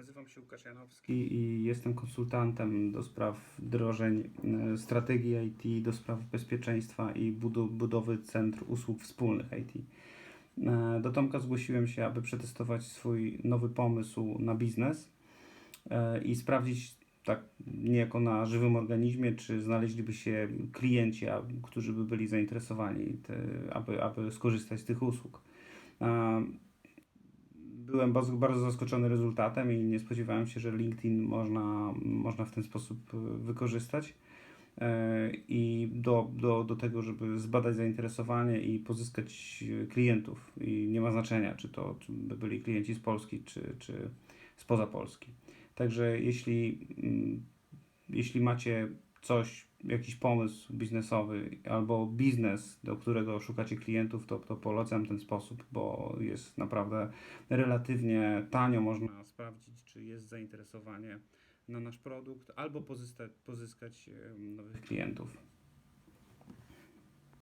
Nazywam się Łukasz Janowski i jestem konsultantem do spraw wdrożeń e, strategii IT, do spraw bezpieczeństwa i budowy centr usług wspólnych IT. E, Do Tomka zgłosiłem się, aby przetestować swój nowy pomysł na biznes e, i sprawdzić tak niejako na żywym organizmie, czy znaleźliby się klienci, którzy by byli zainteresowani, te, aby, aby skorzystać z tych usług. Byłem bardzo, bardzo zaskoczony rezultatem i nie spodziewałem się, że LinkedIn można, można w ten sposób e, wykorzystać. E, I do, do, do tego, żeby zbadać zainteresowanie i pozyskać klientów. I nie ma znaczenia, czy to czy by byli klienci z Polski, czy, czy spoza Polski. Także jeśli, mm, jeśli macie coś, jakiś pomysł biznesowy albo biznes, do którego szukacie klientów, to, to polecam ten sposób, bo jest naprawdę relatywnie tanio można sprawdzić, czy jest zainteresowanie na nasz produkt, albo pozyskać, nowych klientów.